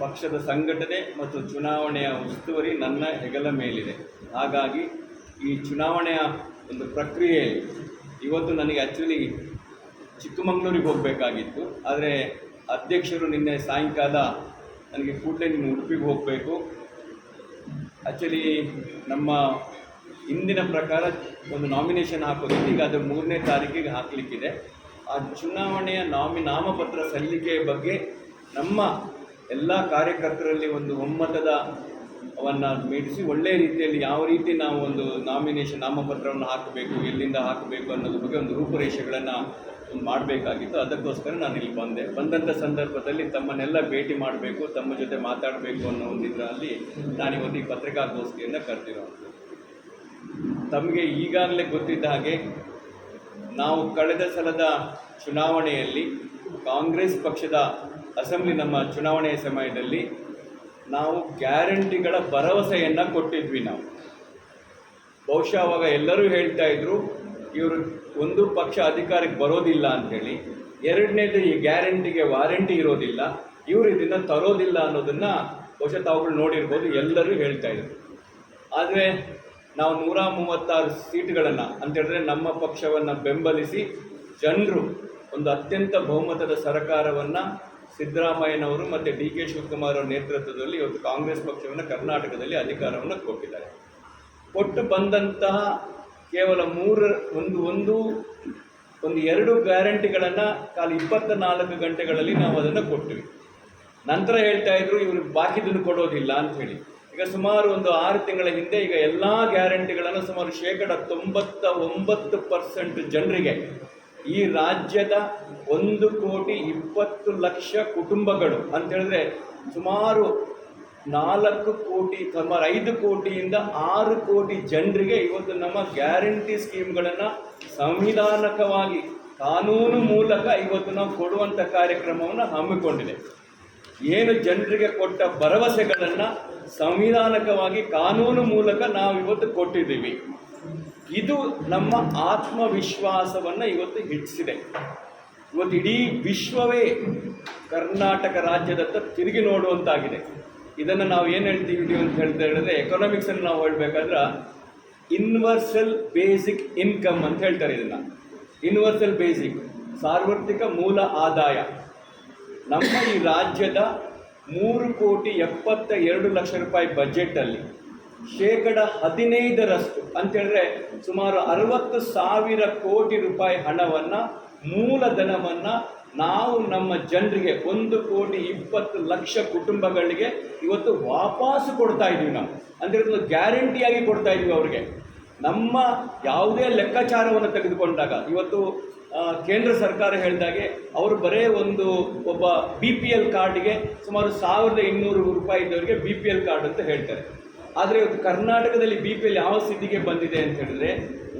ಪಕ್ಷದ ಸಂಘಟನೆ ಮತ್ತು ಚುನಾವಣೆಯ ಉಸ್ತುವಾರಿ ನನ್ನ ಹೆಗಲ ಮೇಲಿದೆ. ಹಾಗಾಗಿ ಈ ಚುನಾವಣೆಯ ಒಂದು ಪ್ರಕ್ರಿಯೆಯಲ್ಲಿ ಇವತ್ತು ನನಗೆ ಆ್ಯಕ್ಚುಲಿ ಚಿಕ್ಕಮಗಳೂರಿಗೆ ಹೋಗಬೇಕಾಗಿತ್ತು. ಆದರೆ ಅಧ್ಯಕ್ಷರು ನಿನ್ನೆ ಸಾಯಂಕಾಲ ನನಗೆ ಕೂಡಲೇ ನೀನು ಉಡುಪಿಗೆ ಹೋಗಬೇಕು. ಆ್ಯಕ್ಚುಲಿ ನಮ್ಮ ಹಿಂದಿನ ಪ್ರಕಾರ ಒಂದು ನಾಮಿನೇಷನ್ ಹಾಕೋದಿತ್ತು ಈಗ ಅದು ಮೂರನೇ ತಾರೀಕಿಗೆ ಹಾಕಲಿಕ್ಕಿದೆ. ಆ ಚುನಾವಣೆಯ ನಾಮಿ ನಾಮಪತ್ರ ಸಲ್ಲಿಕೆಯ ಬಗ್ಗೆ ನಮ್ಮ ಎಲ್ಲ ಕಾರ್ಯಕರ್ತರಲ್ಲಿ ಒಂದು ಒಮ್ಮತದ ಅವನ್ನು ಮೀಡಿಸಿ ಒಳ್ಳೆಯ ರೀತಿಯಲ್ಲಿ ಯಾವ ರೀತಿ ನಾವು ಒಂದು ನಾಮಿನೇಷನ್ ನಾಮಪತ್ರವನ್ನು ಹಾಕಬೇಕು, ಎಲ್ಲಿಂದ ಹಾಕಬೇಕು ಅನ್ನೋದ್ರ ಬಗ್ಗೆ ಒಂದು ರೂಪುರೇಷೆಗಳನ್ನು ಮಾಡಬೇಕಾಗಿತ್ತು. ಅದಕ್ಕೋಸ್ಕರ ನಾನು ಇಲ್ಲಿ ಬಂದೆ. ಬಂದಂಥ ಸಂದರ್ಭದಲ್ಲಿ ತಮ್ಮನ್ನೆಲ್ಲ ಭೇಟಿ ಮಾಡಬೇಕು, ತಮ್ಮ ಜೊತೆ ಮಾತಾಡಬೇಕು ಅನ್ನೋ ಒಂದು ಇದರಲ್ಲಿ ನಾನಿವತ್ತು ಈ ಪತ್ರಿಕಾಗೋಷ್ಠಿಯನ್ನು ಕರೆದಿರೋದು. ತಮಗೆ ಈಗಾಗಲೇ ಗೊತ್ತಿದ್ದ ಹಾಗೆ ನಾವು ಕಳೆದ ಸಲದ ಚುನಾವಣೆಯಲ್ಲಿ ಕಾಂಗ್ರೆಸ್ ಪಕ್ಷದ ಅಸೆಂಬ್ಲಿ ನಮ್ಮ ಚುನಾವಣೆಯ ಸಮಯದಲ್ಲಿ ನಾವು ಗ್ಯಾರಂಟಿಗಳ ಭರವಸೆಯನ್ನು ಕೊಟ್ಟಿದ್ವಿ ನಾವು. ಬಹುಶಃ ಅವಾಗ ಎಲ್ಲರೂ ಹೇಳ್ತಾ ಇದ್ರು, ಇವರು ಒಂದು ಪಕ್ಷ ಅಧಿಕಾರಕ್ಕೆ ಬರೋದಿಲ್ಲ ಅಂಥೇಳಿ. ಎರಡನೇದು ಈ ಗ್ಯಾರಂಟಿಗೆ ವಾರಂಟಿ ಇರೋದಿಲ್ಲ, ಇವರು ಇದನ್ನು ತರೋದಿಲ್ಲ ಅನ್ನೋದನ್ನು ಬಹುಶಃ ತಾವುಗಳು ನೋಡಿರ್ಬೋದು, ಎಲ್ಲರೂ ಹೇಳ್ತಾ ಇದ್ರು. ಆದರೆ ನಾವು ನೂರ ಮೂವತ್ತಾರು ಸೀಟ್ಗಳನ್ನು ಅಂತ ಹೇಳಿದ್ರೆ ನಮ್ಮ ಪಕ್ಷವನ್ನು ಬೆಂಬಲಿಸಿ, ಜನರು ಒಂದು ಅತ್ಯಂತ ಬಹುಮತದ ಸರ್ಕಾರವನ್ನು ಸಿದ್ದರಾಮಯ್ಯನವರು ಮತ್ತು ಡಿ ಕೆ ಶಿವಕುಮಾರ್ ಅವರ ನೇತೃತ್ವದಲ್ಲಿ ಇವತ್ತು ಕಾಂಗ್ರೆಸ್ ಪಕ್ಷವನ್ನು ಕರ್ನಾಟಕದಲ್ಲಿ ಅಧಿಕಾರವನ್ನು ಕೊಟ್ಟಿದ್ದಾರೆ. ಕೊಟ್ಟು ಬಂದಂತಹ ಕೇವಲ ಮೂರು, ಒಂದು ಒಂದು ಒಂದು ಎರಡು ಗ್ಯಾರಂಟಿಗಳನ್ನು ಕಾಲ ಇಪ್ಪತ್ತ ನಾಲ್ಕು ಗಂಟೆಗಳಲ್ಲಿ ನಾವು ಅದನ್ನು ಕೊಟ್ಟಿವಿ. ನಂತರ ಹೇಳ್ತಾ ಇದ್ರು ಇವರು ಬಾಕಿ ದುಡ್ಡು ಕೊಡೋದಿಲ್ಲ ಅಂತ ಈಗ ಸುಮಾರು ಒಂದು ಆರು ತಿಂಗಳ ಹಿಂದೆ ಈಗ ಎಲ್ಲ ಗ್ಯಾರಂಟಿಗಳನ್ನು ಸುಮಾರು ಶೇಕಡ ತೊಂಬತ್ತ ಒಂಬತ್ತು ಪರ್ಸೆಂಟ್ ಜನರಿಗೆ ಈ ರಾಜ್ಯದ ಒಂದು ಕೋಟಿ ಇಪ್ಪತ್ತು ಲಕ್ಷ ಕುಟುಂಬಗಳು ಅಂತ ಹೇಳಿದ್ರೆ ಸುಮಾರು ನಾಲ್ಕು ಕೋಟಿ, ಸುಮಾರು ಐದು ಕೋಟಿಯಿಂದ ಆರು ಕೋಟಿ ಜನರಿಗೆ ಇವತ್ತು ನಮ್ಮ ಗ್ಯಾರಂಟಿ ಸ್ಕೀಮ್ಗಳನ್ನು ಸಂವಿಧಾನಕವಾಗಿ ಕಾನೂನು ಮೂಲಕ ಇವತ್ತು ನಾವು ಕೊಡುವಂಥ ಕಾರ್ಯಕ್ರಮವನ್ನು ಹಮ್ಮಿಕೊಂಡಿದೆ. ಏನು ಜನರಿಗೆ ಕೊಟ್ಟ ಭರವಸೆಗಳನ್ನು ಸಂವಿಧಾನಕವಾಗಿ ಕಾನೂನು ಮೂಲಕ ನಾವು ಇವತ್ತು ಕೊಟ್ಟಿದ್ದೀವಿ. ಇದು ನಮ್ಮ ಆತ್ಮವಿಶ್ವಾಸವನ್ನು ಇವತ್ತು ಹೆಚ್ಚಿಸಿದೆ. ಇವತ್ತು ಇಡೀ ವಿಶ್ವವೇ ಕರ್ನಾಟಕ ರಾಜ್ಯದತ್ತ ತಿರುಗಿ ನೋಡುವಂತಾಗಿದೆ. ಇದನ್ನು ನಾವು ಏನು ಹೇಳ್ತೀವಿ ಅಂತ ಹೇಳ್ತಾ ಹೇಳಿದ್ರೆ ಎಕನಾಮಿಕ್ಸನ್ನು ನಾವು ಹೇಳಬೇಕಾದ್ರೆ ಇನ್ವರ್ಸಲ್ ಬೇಸಿಕ್ ಇನ್ಕಮ್ ಅಂತ ಹೇಳ್ತಾರೆ ಇದನ್ನು. ಇನ್ವರ್ಸಲ್ ಬೇಸಿಕ್ ಸಾರ್ವತ್ರಿಕ ಮೂಲ ಆದಾಯ. ನಮ್ಮ ಈ ರಾಜ್ಯದ ಮೂರು ಕೋಟಿ ಎಪ್ಪತ್ತ ಎರಡು ಲಕ್ಷ ರೂಪಾಯಿ ಬಜೆಟಲ್ಲಿ ಶೇಕಡ ಹದಿನೈದರಷ್ಟು ಅಂತ ಹೇಳಿದ್ರೆ ಸುಮಾರು ಅರವತ್ತು ಸಾವಿರ ಕೋಟಿ ರೂಪಾಯಿ ಹಣವನ್ನು, ಮೂಲಧನವನ್ನು ನಾವು ನಮ್ಮ ಜನರಿಗೆ ಒಂದು ಕೋಟಿ ಇಪ್ಪತ್ತು ಲಕ್ಷ ಕುಟುಂಬಗಳಿಗೆ ಇವತ್ತು ವಾಪಸ್ ಕೊಡ್ತಾ ಇದ್ದೀವಿ ನಾವು. ಅಂದರೆ ಒಂದು ಗ್ಯಾರಂಟಿಯಾಗಿ ಕೊಡ್ತಾ ಇದ್ದೀವಿ ಅವ್ರಿಗೆ. ನಮ್ಮ ಯಾವುದೇ ಲೆಕ್ಕಾಚಾರವನ್ನು ತೆಗೆದುಕೊಂಡಾಗ, ಇವತ್ತು ಕೇಂದ್ರ ಸರ್ಕಾರ ಹೇಳಿದಾಗೆ ಅವರು ಬರೇ ಒಂದು ಒಬ್ಬ ಬಿ ಪಿ ಎಲ್ ಕಾರ್ಡಿಗೆ ಸುಮಾರು ಸಾವಿರದ ಇನ್ನೂರು ರೂಪಾಯಿ ಇದ್ದವರಿಗೆ ಬಿ ಪಿ ಎಲ್ ಕಾರ್ಡ್ ಅಂತ ಹೇಳ್ತಾರೆ. ಆದರೆ ಇವತ್ತು ಕರ್ನಾಟಕದಲ್ಲಿ ಬಿ ಪಿ ಎಲ್ ಯಾವ ಸ್ಥಿತಿಗೆ ಬಂದಿದೆ ಅಂತ ಹೇಳಿದ್ರೆ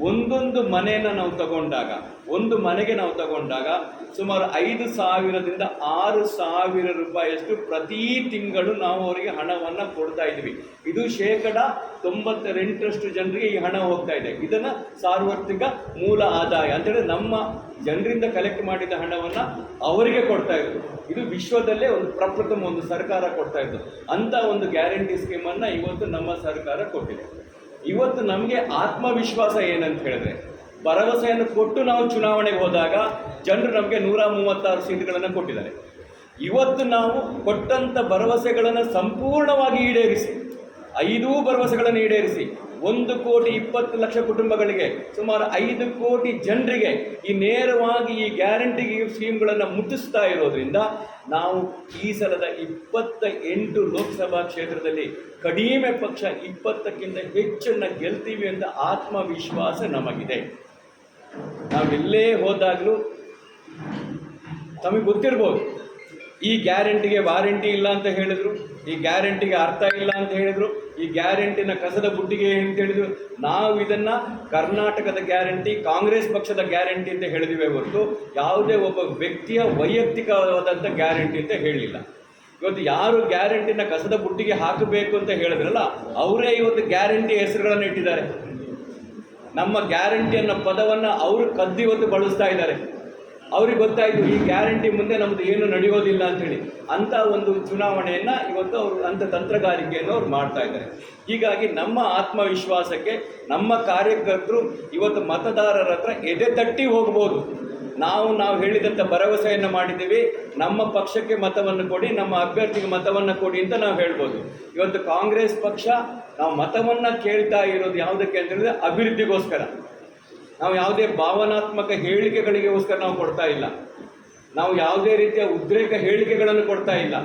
ಒಂದೊಂದು ಮನೆಯನ್ನು ನಾವು ತಗೊಂಡಾಗ, ಒಂದು ಮನೆಗೆ ನಾವು ತಗೊಂಡಾಗ ಸುಮಾರು ಐದು ಸಾವಿರದಿಂದ ಆರು ಸಾವಿರ ರೂಪಾಯಿಯಷ್ಟು ಪ್ರತಿ ತಿಂಗಳು ನಾವು ಅವರಿಗೆ ಹಣವನ್ನು ಕೊಡ್ತಾ ಇದ್ವಿ. ಇದು ಶೇಕಡ ತೊಂಬತ್ತೆಂಟರಷ್ಟು ಜನರಿಗೆ ಈ ಹಣ ಹೋಗ್ತಾ ಇದೆ. ಇದನ್ನು ಸಾರ್ವತ್ರಿಕ ಮೂಲ ಆದಾಯ ಅಂತೇಳಿ ನಮ್ಮ ಜನರಿಂದ ಕಲೆಕ್ಟ್ ಮಾಡಿದ ಹಣವನ್ನು ಅವರಿಗೆ ಕೊಡ್ತಾ ಇದ್ರು. ಇದು ವಿಶ್ವದಲ್ಲೇ ಒಂದು ಪ್ರಪ್ರಥಮ ಒಂದು ಸರ್ಕಾರ ಕೊಡ್ತಾ ಇತ್ತು ಅಂಥ ಒಂದು ಗ್ಯಾರಂಟಿ ಸ್ಕೀಮನ್ನು ಇವತ್ತು ನಮ್ಮ ಸರ್ಕಾರ ಕೊಟ್ಟಿದೆ. ಇವತ್ತು ನಮಗೆ ಆತ್ಮವಿಶ್ವಾಸ ಏನಂತ ಹೇಳಿದ್ರೆ, ಭರವಸೆಯನ್ನು ಕೊಟ್ಟು ನಾವು ಚುನಾವಣೆಗೆ ಹೋದಾಗ ಜನರು ನಮಗೆ ನೂರ ಮೂವತ್ತಾರು ಸೀಟ್ಗಳನ್ನು ಕೊಟ್ಟಿದ್ದಾರೆ. ಇವತ್ತು ನಾವು ಕೊಟ್ಟಂಥ ಭರವಸೆಗಳನ್ನು ಸಂಪೂರ್ಣವಾಗಿ ಈಡೇರಿಸಿ, ಐದೂ ಭರವಸೆಗಳನ್ನು ಈಡೇರಿಸಿ ಒಂದು ಕೋಟಿ ಇಪ್ಪತ್ತು ಲಕ್ಷ ಕುಟುಂಬಗಳಿಗೆ, ಸುಮಾರು ಐದು ಕೋಟಿ ಜನರಿಗೆ ಈ ನೇರವಾಗಿ ಈ ಗ್ಯಾರಂಟಿ ಸ್ಕೀಮ್ಗಳನ್ನು ಮುಟ್ಟಿಸ್ತಾ ಇರೋದ್ರಿಂದ ನಾವು ಈ ಸಲದ ಇಪ್ಪತ್ತ ಎಂಟು ಲೋಕಸಭಾ ಕ್ಷೇತ್ರದಲ್ಲಿ ಕಡಿಮೆ ಪಕ್ಷ ಇಪ್ಪತ್ತಕ್ಕಿಂತ ಹೆಚ್ಚನ್ನು ಗೆಲ್ತೀವಿ ಅಂತ ಆತ್ಮವಿಶ್ವಾಸ ನಮಗಿದೆ. ನಾವೆಲ್ಲೇ ಹೋದಾಗಲೂ ತಮಗೆ ಗೊತ್ತಿರ್ಬೋದು. ಈ ಗ್ಯಾರಂಟಿಗೆ ವಾರಂಟಿ ಇಲ್ಲ ಅಂತ ಹೇಳಿದ್ರು, ಈ ಗ್ಯಾರಂಟಿಗೆ ಅರ್ಥ ಇಲ್ಲ ಅಂತ ಹೇಳಿದ್ರು, ಈ ಗ್ಯಾರಂಟಿನ ಕಸದ ಬುಟ್ಟಿಗೆ ಅಂತ ಹೇಳಿದ್ರು. ನಾವು ಇದನ್ನು ಕರ್ನಾಟಕದ ಗ್ಯಾರಂಟಿ, ಕಾಂಗ್ರೆಸ್ ಪಕ್ಷದ ಗ್ಯಾರಂಟಿ ಅಂತ ಹೇಳಿದಿವೆ ಹೊರತು ಯಾವುದೇ ಒಬ್ಬ ವ್ಯಕ್ತಿಯ ವೈಯಕ್ತಿಕವಾದಂಥ ಗ್ಯಾರಂಟಿ ಅಂತ ಹೇಳಲಿಲ್ಲ ಇವತ್ತು ಯಾರು ಗ್ಯಾರಂಟಿನ ಕಸದ ಬುಟ್ಟಿಗೆ ಹಾಕಬೇಕು ಅಂತ ಹೇಳಿದ್ರಲ್ಲ, ಅವರೇ ಇವತ್ತು ಗ್ಯಾರಂಟಿ ಹೆಸರುಗಳನ್ನು ಇಟ್ಟಿದ್ದಾರೆ. ನಮ್ಮ ಗ್ಯಾರಂಟಿ ಅನ್ನೋ ಪದವನ್ನು ಅವರು ಕದ್ದು ಇವತ್ತು ಬಳಸ್ತಾ ಇದ್ದಾರೆ. ಅವ್ರಿಗೆ ಗೊತ್ತಾಯಿತು, ಈ ಗ್ಯಾರಂಟಿ ಮುಂದೆ ನಮ್ಮದು ಏನು ನಡೆಯೋದಿಲ್ಲ ಅಂತೇಳಿ. ಅಂತ ಒಂದು ಚುನಾವಣೆಯನ್ನು ಇವತ್ತು ಅವರು ಅಂಥ ತಂತ್ರಗಾರಿಕೆಯನ್ನು ಅವ್ರು ಮಾಡ್ತಾ ಇದ್ದಾರೆ. ಹೀಗಾಗಿ ನಮ್ಮ ಆತ್ಮವಿಶ್ವಾಸಕ್ಕೆ, ನಮ್ಮ ಕಾರ್ಯಕರ್ತರು ಇವತ್ತು ಮತದಾರರ ಹತ್ರ ಎದೆ ತಟ್ಟಿ ಹೋಗ್ಬೋದು. ನಾವು ನಾವು ಹೇಳಿದಂಥ ಭರವಸೆಯನ್ನು ಮಾಡಿದ್ದೀವಿ. ನಮ್ಮ ಪಕ್ಷಕ್ಕೆ ಮತವನ್ನು ಕೊಡಿ, ನಮ್ಮ ಅಭ್ಯರ್ಥಿಗೆ ಮತವನ್ನು ಕೊಡಿ ಅಂತ ನಾವು ಹೇಳ್ಬೋದು. ಇವತ್ತು ಕಾಂಗ್ರೆಸ್ ಪಕ್ಷ, ನಾವು ಮತವನ್ನು ಕೇಳ್ತಾ ಇರೋದು ಯಾವುದಕ್ಕೆ ಅಂತ ಹೇಳಿದ್ರೆ ಅಭಿವೃದ್ಧಿಗೋಸ್ಕರ. ನಾವು ಯಾವುದೇ ಭಾವನಾತ್ಮಕ ಹೇಳಿಕೆಗಳಿಗೋಸ್ಕರ ನಾವು ಕೊಡ್ತಾ ಇಲ್ಲ. ನಾವು ಯಾವುದೇ ರೀತಿಯ ಉದ್ರೇಕ ಹೇಳಿಕೆಗಳನ್ನು ಕೊಡ್ತಾ ಇಲ್ಲ.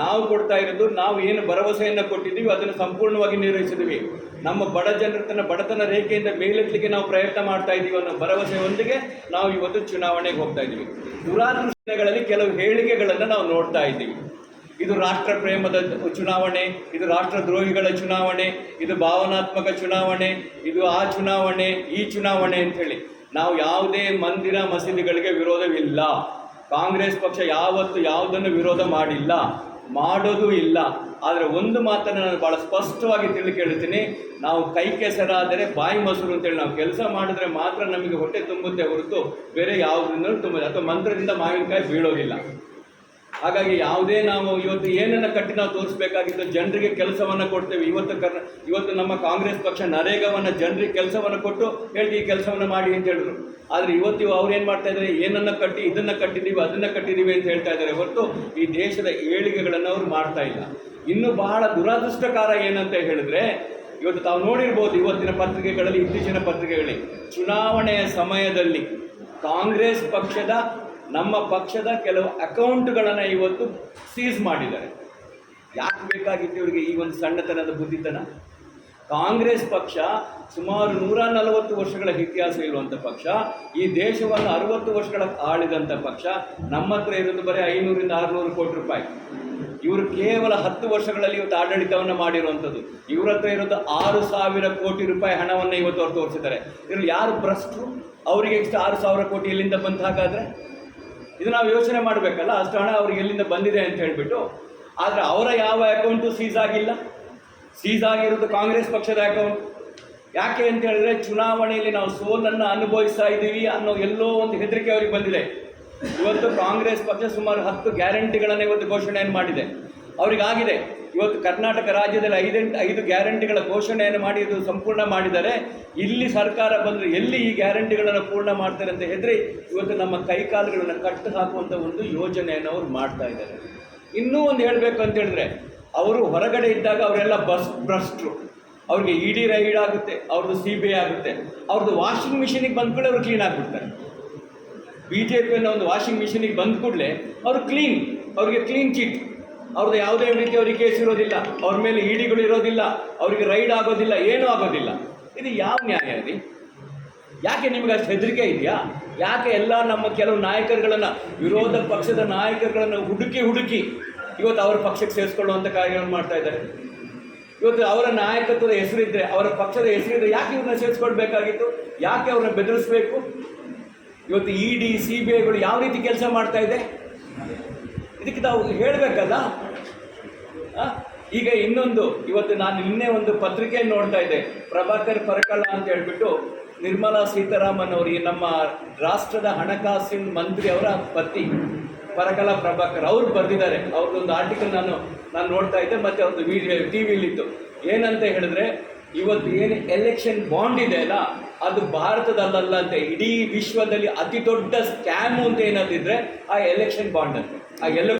ನಾವು ಕೊಡ್ತಾ ಇರೋದು ನಾವು ಏನು ಭರವಸೆಯನ್ನು ಕೊಟ್ಟಿದ್ದೀವಿ, ಅದನ್ನು ಸಂಪೂರ್ಣವಾಗಿ ನಿರ್ವಹಿಸಿದ್ದೀವಿ. ನಮ್ಮ ಬಡ ಜನರ ತನ್ನ ಬಡತನ ರೇಖೆಯಿಂದ ಮೇಲೆತ್ತಲಿಕ್ಕೆ ನಾವು ಪ್ರಯತ್ನ ಮಾಡ್ತಾ ಇದ್ದೀವಿ ಅನ್ನೋ ಭರವಸೆಯೊಂದಿಗೆ ನಾವು ಇವತ್ತು ಚುನಾವಣೆಗೆ ಹೋಗ್ತಾ ಇದ್ದೀವಿ. ದುರಾದೃಷ್ಟಗಳಲ್ಲಿ ಕೆಲವು ಹೇಳಿಕೆಗಳನ್ನು ನಾವು ನೋಡ್ತಾ ಇದ್ದೀವಿ. ಇದು ರಾಷ್ಟ್ರ ಪ್ರೇಮದ ಚುನಾವಣೆ, ಇದು ರಾಷ್ಟ್ರದ್ರೋಹಿಗಳ ಚುನಾವಣೆ, ಇದು ಭಾವನಾತ್ಮಕ ಚುನಾವಣೆ, ಇದು ಆ ಚುನಾವಣೆ, ಈ ಚುನಾವಣೆ ಅಂಥೇಳಿ ನಾವು ಯಾವುದೇ ಮಂದಿರ ಮಸೀದಿಗಳಿಗೆ ವಿರೋಧವಿಲ್ಲ. ಕಾಂಗ್ರೆಸ್ ಪಕ್ಷ ಯಾವತ್ತು ಯಾವುದನ್ನು ವಿರೋಧ ಮಾಡಿಲ್ಲ, ಮಾಡೋದು ಇಲ್ಲ. ಆದರೆ ಒಂದು ಮಾತನ್ನು ನಾನು ಭಾಳ ಸ್ಪಷ್ಟವಾಗಿ ತಿಳಿ ಕೇಳ್ತೀನಿ. ನಾವು ಕೈ ಕೆಸರಾದರೆ ಬಾಯಿ ಮೊಸರು ಅಂತೇಳಿ ನಾವು ಕೆಲಸ ಮಾಡಿದ್ರೆ ಮಾತ್ರ ನಮಗೆ ಹೊಟ್ಟೆ ತುಂಬುತ್ತೆ ಹೊರತು ಬೇರೆ ಯಾವುದರಿಂದ ತುಂಬುತ್ತೆ ಅಥವಾ ಮಂತ್ರದಿಂದ ಮಾವಿನಕಾಯಿ ಬೀಳೋದಿಲ್ಲ. ಹಾಗಾಗಿ ಯಾವುದೇ ನಾವು ಇವತ್ತು ಏನನ್ನ ಕಟ್ಟಿ ನಾವು ತೋರಿಸ್ಬೇಕಾಗಿತ್ತು, ಜನರಿಗೆ ಕೆಲಸವನ್ನು ಕೊಡ್ತೇವೆ. ಇವತ್ತು ಕರ್ನ ಇವತ್ತು ನಮ್ಮ ಕಾಂಗ್ರೆಸ್ ಪಕ್ಷ ನರೇಗಾವನ್ನು ಜನರಿಗೆ ಕೆಲಸವನ್ನು ಕೊಟ್ಟು ಹೇಳಿ ಈ ಕೆಲಸವನ್ನು ಮಾಡಿ ಅಂತ ಹೇಳಿದ್ರು. ಆದರೆ ಇವತ್ತು ಇವು ಅವ್ರು ಏನು ಮಾಡ್ತಾ ಇದ್ದಾರೆ ಏನನ್ನ ಕಟ್ಟಿ, ಇದನ್ನು ಕಟ್ಟಿದ್ದೀವಿ ಅದನ್ನು ಕಟ್ಟಿದ್ದೀವಿ ಅಂತ ಹೇಳ್ತಾ ಇದ್ದಾರೆ ಹೊರತು ಈ ದೇಶದ ಏಳಿಗೆಗಳನ್ನು ಅವರು ಮಾಡ್ತಾ ಇಲ್ಲ. ಇನ್ನು ಬಹಳ ದುರದೃಷ್ಟಕಾರ ಏನಂತ ಹೇಳಿದ್ರೆ, ಇವತ್ತು ತಾವು ನೋಡಿರ್ಬೋದು ಇವತ್ತಿನ ಪತ್ರಿಕೆಗಳಲ್ಲಿ, ಇತ್ತೀಚಿನ ಪತ್ರಿಕೆಗಳಲ್ಲಿ. ಚುನಾವಣೆಯ ಸಮಯದಲ್ಲಿ ಕಾಂಗ್ರೆಸ್ ಪಕ್ಷದ ನಮ್ಮ ಪಕ್ಷದ ಕೆಲವು ಅಕೌಂಟ್ಗಳನ್ನು ಇವತ್ತು ಸೀಸ್ ಮಾಡಿದ್ದಾರೆ. ಯಾಕೆ ಬೇಕಾಗಿತ್ತು ಇವರಿಗೆ ಈ ಒಂದು ಸಣ್ಣತನದ ಬುದ್ಧಿತನ? ಕಾಂಗ್ರೆಸ್ ಪಕ್ಷ ಸುಮಾರು ನೂರ ನಲವತ್ತು ವರ್ಷಗಳ ಇತಿಹಾಸ ಇರುವಂಥ ಪಕ್ಷ, ಈ ದೇಶವನ್ನು ಅರವತ್ತು ವರ್ಷಗಳ ಆಳಿದಂಥ ಪಕ್ಷ, ನಮ್ಮ ಹತ್ರ ಇರೋದು ಬರೀ ಐನೂರಿಂದ ಆರುನೂರು ಕೋಟಿ ರೂಪಾಯಿ. ಇವರು ಕೇವಲ ಹತ್ತು ವರ್ಷಗಳಲ್ಲಿ ಇವತ್ತು ಆಡಳಿತವನ್ನು ಮಾಡಿರುವಂಥದ್ದು ಇವ್ರ ಹತ್ರ ಇರೋದು ಆರು ಸಾವಿರ ಕೋಟಿ ರೂಪಾಯಿ ಹಣವನ್ನು ಇವತ್ತು ಅವ್ರು ತೋರಿಸಿದ್ದಾರೆ. ಇದ್ರಲ್ಲಿ ಯಾರು ಭ್ರಷ್ಟರು? ಅವರಿಗೆ ಎಷ್ಟು ಆರು ಸಾವಿರ ಕೋಟಿ ಎಲ್ಲಿಂದ ಬಂತ ಹಾಗಾದರೆ? ಇದು ನಾವು ಯೋಚನೆ ಮಾಡಬೇಕಲ್ಲ, ಅಷ್ಟು ಹಣ ಅವ್ರಿಗೆ ಎಲ್ಲಿಂದ ಬಂದಿದೆ ಅಂತ ಹೇಳಿಬಿಟ್ಟು. ಆದರೆ ಅವರ ಯಾವ ಅಕೌಂಟು ಸೀಸ್ ಆಗಿಲ್ಲ. ಸೀಸ್ ಆಗಿರೋದು ಕಾಂಗ್ರೆಸ್ ಪಕ್ಷದ ಅಕೌಂಟ್. ಯಾಕೆ ಅಂತ ಹೇಳಿದ್ರೆ ಚುನಾವಣೆಯಲ್ಲಿ ನಾವು ಸೋಲನ್ನು ಅನುಭವಿಸ್ತಾ ಇದ್ದೀವಿ ಅನ್ನೋ ಎಲ್ಲೋ ಒಂದು ಹೆದರಿಕೆ ಅವರಿಗೆ ಬಂದಿದೆ. ಇವತ್ತು ಕಾಂಗ್ರೆಸ್ ಪಕ್ಷ ಸುಮಾರು ಹತ್ತು ಗ್ಯಾರಂಟಿಗಳನ್ನೇ ಇವತ್ತು ಘೋಷಣೆಯನ್ನು ಮಾಡಿದೆ. ಅವರಿಗಾಗಿದೆ. ಇವತ್ತು ಕರ್ನಾಟಕ ರಾಜ್ಯದಲ್ಲಿ ಐದೆಂಟು, ಐದು ಗ್ಯಾರಂಟಿಗಳ ಘೋಷಣೆಯನ್ನು ಮಾಡಿ, ಇದು ಸಂಪೂರ್ಣ ಮಾಡಿದ್ದಾರೆ. ಇಲ್ಲಿ ಸರ್ಕಾರ ಬಂದರೆ ಎಲ್ಲಿ ಈ ಗ್ಯಾರಂಟಿಗಳನ್ನು ಪೂರ್ಣ ಮಾಡ್ತಾರೆ ಅಂತ ಹೆದರಿ ಇವತ್ತು ನಮ್ಮ ಕೈಕಾಲುಗಳನ್ನು ಕಟ್ಟು ಹಾಕುವಂಥ ಒಂದು ಯೋಜನೆಯನ್ನು ಅವರು ಮಾಡ್ತಾ ಇದ್ದಾರೆ. ಇನ್ನೂ ಒಂದು ಹೇಳಬೇಕು ಅಂತ ಹೇಳಿದ್ರೆ, ಅವರು ಹೊರಗಡೆ ಇದ್ದಾಗ ಅವರೆಲ್ಲ ಬಸ್, ಭ್ರಷ್ಟರು. ಅವ್ರಿಗೆ ಇಡಿ ರೈಡ್ ಆಗುತ್ತೆ, ಅವ್ರದ್ದು ಸಿ ಬಿ ಐ ಆಗುತ್ತೆ. ಅವ್ರದ್ದು ವಾಷಿಂಗ್ ಮಿಷಿನಿಗೆ ಬಂದ ಕೂಡಲೇ ಅವರು ಕ್ಲೀನ್ ಆಗಿಬಿಡ್ತಾರೆ. ಬಿ ಜೆ ಪಿಯನ್ನು ಒಂದು ವಾಷಿಂಗ್ ಮಿಷಿನಿಗೆ ಬಂದ ಕೂಡಲೇ ಅವರು ಕ್ಲೀನ್, ಅವ್ರಿಗೆ ಕ್ಲೀನ್ ಚಿಟ್ ಅವ್ರದ್ದು ಯಾವುದೇ ರೀತಿ ಅವ್ರಿಗೆ ಕೇಸ್ ಇರೋದಿಲ್ಲ. ಅವ್ರ ಮೇಲೆ ಇಡಿಗಳು ಇರೋದಿಲ್ಲ. ಅವರಿಗೆ ರೈಡ್ ಆಗೋದಿಲ್ಲ, ಏನೂ ಆಗೋದಿಲ್ಲ. ಇದು ಯಾವ ನ್ಯಾಯ ರೀ? ಯಾಕೆ ನಿಮ್ಗೆ ಅಷ್ಟು ಹೆದರಿಕೆ ಇದೆಯಾ? ಯಾಕೆ ಎಲ್ಲ ನಮ್ಮ ಕೆಲವು ನಾಯಕರುಗಳನ್ನು, ವಿರೋಧ ಪಕ್ಷದ ನಾಯಕರುಗಳನ್ನು ಹುಡುಕಿ ಹುಡುಕಿ ಇವತ್ತು ಅವರ ಪಕ್ಷಕ್ಕೆ ಸೇರಿಸ್ಕೊಳ್ಳುವಂಥ ಕಾರ್ಯಗಳನ್ನು ಮಾಡ್ತಾ ಇದ್ದಾರೆ? ಇವತ್ತು ಅವರ ನಾಯಕತ್ವದ ಹೆಸರಿದ್ದರೆ ಅವರ ಪಕ್ಷದ ಹೆಸರಿದ್ದರೆ ಯಾಕೆ ಇವ್ರನ್ನ ಸೇರಿಸ್ಕೊಳ್ಬೇಕಾಗಿತ್ತು? ಯಾಕೆ ಅವ್ರನ್ನ ಬೆದರಿಸ್ಬೇಕು? ಇವತ್ತು ಇ ಡಿ ಸಿ ಬಿ ಐಗಳು ಯಾವ ರೀತಿ ಕೆಲಸ ಮಾಡ್ತಾ ಇದೆ? ಇದಕ್ಕೆ ನಾವು ಹೇಳಬೇಕಲ್ಲ? ಈಗ ಇನ್ನೊಂದು, ಇವತ್ತು ನಾನು ನಿನ್ನೆ ಒಂದು ಪತ್ರಿಕೆ ನೋಡ್ತಾ ಇದ್ದೆ. ಪ್ರಭಾಕರ್ ಪರಕಳ ಅಂತ ಹೇಳ್ಬಿಟ್ಟು ನಿರ್ಮಲಾ ಸೀತಾರಾಮನ್ ಅವರಿಗೆ ನಮ್ಮ ರಾಷ್ಟ್ರದ ಹಣಕಾಸಿನ ಮಂತ್ರಿ ಅವರ ಪತಿ ಪರಕಲ ಪ್ರಭಾಕರ್ ಅವರು ಬರೆದಿದ್ದಾರೆ. ಅವ್ರದ್ದೊಂದು ಆರ್ಟಿಕಲ್ ನಾನು ನಾನು ನೋಡ್ತಾ ಇದ್ದೆ, ಮತ್ತು ಅವ್ರದ್ದು ವಿಡಿಯೋ ಟಿ ವಿಲಿತ್ತು ಏನಂತ ಹೇಳಿದ್ರೆ, ಇವತ್ತು ಏನು ಎಲೆಕ್ಷನ್ ಬಾಂಡ್ ಇದೆ ಅಲ್ಲ, ಅದು ಭಾರತದಲ್ಲಲ್ಲ ಅಂತ, ಇಡೀ ವಿಶ್ವದಲ್ಲಿ ಅತಿ ದೊಡ್ಡ ಸ್ಕ್ಯಾಮ್ ಅಂತ ಏನಾದಿದ್ರೆ ಆ ಎಲೆಕ್ಷನ್ ಬಾಂಡ್ ಅಂತ. ಆ ಎಲ್ಲ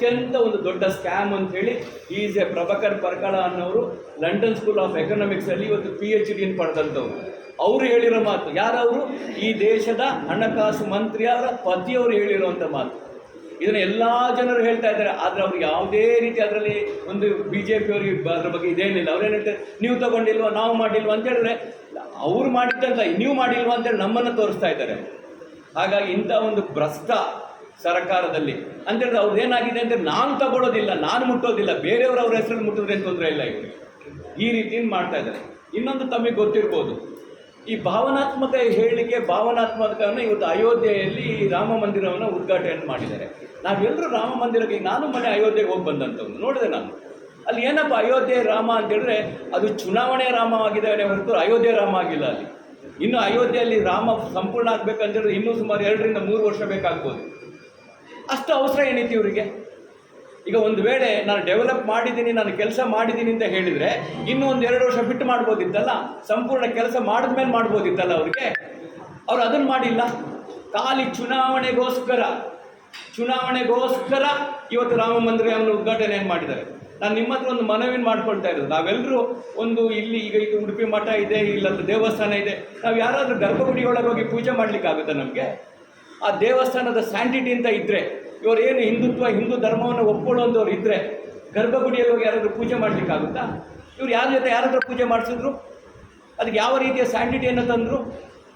ಅತ್ಯಂತ ಒಂದು ದೊಡ್ಡ ಸ್ಕ್ಯಾಮ್ ಅಂತ ಹೇಳಿ ಈಸ್ ಎ ಪ್ರಭಾಕರ್ ಪರ್ಕಳ ಅನ್ನೋರು ಲಂಡನ್ ಸ್ಕೂಲ್ ಆಫ್ ಎಕನಾಮಿಕ್ಸ್ ಅಲ್ಲಿ ಇವತ್ತು ಪಿ ಎಚ್ ಡಿಯನ್ನು ಪಡೆದಂಥವ್ರು. ಅವರು ಹೇಳಿರೋ ಮಾತು. ಯಾರವರು? ಈ ದೇಶದ ಹಣಕಾಸು ಮಂತ್ರಿಯವರ ಪತಿಯವರು ಹೇಳಿರುವಂಥ ಮಾತು. ಇದನ್ನು ಎಲ್ಲ ಜನರು ಹೇಳ್ತಾ ಇದ್ದಾರೆ. ಆದರೆ ಅವ್ರು ಯಾವುದೇ ರೀತಿ ಅದರಲ್ಲಿ ಒಂದು ಬಿ ಜೆ ಪಿಯವರಿಗೆ ಅದ್ರ ಬಗ್ಗೆ ಇದೇನಿಲ್ಲ ಅವ್ರೇನು ಹೇಳ್ತಾರೆ? ನೀವು ತಗೊಂಡಿಲ್ವಾ? ನಾವು ಮಾಡಿಲ್ವಾ? ಅಂತ ಹೇಳಿದ್ರೆ, ಅವ್ರು ಮಾಡಿದ್ದಲ್ಲ ನೀವು ಮಾಡಿಲ್ವಾ? ಅಂತೇಳಿ ನಮ್ಮನ್ನು ತೋರಿಸ್ತಾ ಇದ್ದಾರೆ. ಹಾಗಾಗಿ ಇಂಥ ಒಂದು ಭ್ರಷ್ಟ ಸರ್ಕಾರದಲ್ಲಿ. ಅಂತೇಳಿದ್ರೆ ಅವ್ರದ್ದು ಏನಾಗಿದೆ ಅಂದರೆ ನಾನು ತಗೊಳ್ಳೋದಿಲ್ಲ ನಾನು ಮುಟ್ಟೋದಿಲ್ಲ, ಬೇರೆಯವರು ಅವ್ರ ಹೆಸರಲ್ಲಿ ಮುಟ್ಟಿದ್ರೆ ತೊಂದರೆ ಇಲ್ಲ ಇವರಿಗೆ. ಈ ರೀತಿಯಿಂದ ಮಾಡ್ತಾ ಇದ್ದಾರೆ. ಇನ್ನೊಂದು ತಮಗೆ ಗೊತ್ತಿರ್ಬೋದು. ಈ ಭಾವನಾತ್ಮಕ ಹೇಳಿಕೆ, ಭಾವನಾತ್ಮಕವನ್ನು ಇವತ್ತು ಅಯೋಧ್ಯೆಯಲ್ಲಿ ರಾಮ ಮಂದಿರವನ್ನು ಉದ್ಘಾಟನೆ ಮಾಡಿದ್ದಾರೆ. ನಾವೆಲ್ಲರೂ ರಾಮ ಮಂದಿರಕ್ಕೆ, ನಾನು ಮನೆ ಅಯೋಧ್ಯೆಗೆ ಹೋಗಿ ಬಂದಂಥವ್ನು, ನೋಡಿದೆ ನಾನು. ಅಲ್ಲಿ ಏನಪ್ಪ, ಅಯೋಧ್ಯೆ ರಾಮ ಅಂತೇಳಿದ್ರೆ ಅದು ಚುನಾವಣೆ ರಾಮ ಆಗಿದೆ ಹೊರತು ಅಯೋಧ್ಯೆ ರಾಮ ಆಗಿಲ್ಲ ಅಲ್ಲಿ. ಇನ್ನು ಅಯೋಧ್ಯೆಯಲ್ಲಿ ರಾಮ ಸಂಪೂರ್ಣ ಆಗ್ಬೇಕಂತೇಳಿದ್ರೆ ಇನ್ನೂ ಸುಮಾರು ಎರಡರಿಂದ ಮೂರು ವರ್ಷ ಬೇಕಾಗ್ಬೋದು. ಅಷ್ಟು ಅವಸರ ಏನೈತಿ ಇವರಿಗೆ? ಈಗ ಒಂದು ವೇಳೆ ನಾನು ಡೆವಲಪ್ ಮಾಡಿದ್ದೀನಿ, ನಾನು ಕೆಲಸ ಮಾಡಿದ್ದೀನಿ ಅಂತ ಹೇಳಿದರೆ ಇನ್ನೂ ಒಂದು ಎರಡು ವರ್ಷ ಬಿಟ್ಟು ಮಾಡ್ಬೋದಿತ್ತಲ್ಲ? ಸಂಪೂರ್ಣ ಕೆಲಸ ಮಾಡಿದ್ಮೇಲೆ ಮಾಡ್ಬೋದಿತ್ತಲ್ಲ ಅವ್ರಿಗೆ? ಅವ್ರು ಅದನ್ನು ಮಾಡಿಲ್ಲ. ಖಾಲಿ ಚುನಾವಣೆಗೋಸ್ಕರ ಚುನಾವಣೆಗೋಸ್ಕರ ಇವತ್ತು ರಾಮ ಮಂದಿರವನ್ನು ಏನು ಮಾಡಿದ್ದಾರೆ? ನಾನು ನಿಮ್ಮ ಹತ್ರ ಒಂದು ಮನವಿನ ಮಾಡ್ಕೊಳ್ತಾ ಇರೋದು. ನಾವೆಲ್ಲರೂ ಒಂದು ಇಲ್ಲಿ ಈಗ ಇದು ಉಡುಪಿ ಮಠ ಇದೆ ಇಲ್ಲಂದ್ರೆ ದೇವಸ್ಥಾನ ಇದೆ. ನಾವು ಯಾರಾದರೂ ಗರ್ಭಗುಡಿ ಒಳಗೆ ಹೋಗಿ ಪೂಜೆ ಮಾಡಲಿಕ್ಕಾಗುತ್ತಾ ನಮಗೆ? ಆ ದೇವಸ್ಥಾನದ ಸ್ಯಾಂಟಿಟಿ ಅಂತ ಇದ್ದರೆ ಇವರು ಏನು ಹಿಂದುತ್ವ, ಹಿಂದೂ ಧರ್ಮವನ್ನು ಒಪ್ಕೊಳ್ಳೋಂಥವ್ರು ಇದ್ದರೆ ಗರ್ಭಗುಡಿಯಲ್ಲಿ ಹೋಗಿ ಯಾರಾದರೂ ಪೂಜೆ ಮಾಡಲಿಕ್ಕಾಗುತ್ತಾ? ಇವ್ರು ಯಾರ ಜೊತೆ ಯಾರಾದರೂ ಪೂಜೆ ಮಾಡಿಸಿದ್ರು? ಅದಕ್ಕೆ ಯಾವ ರೀತಿಯ ಸ್ಯಾಂಟಿಟಿಯನ್ನು ತಂದರು?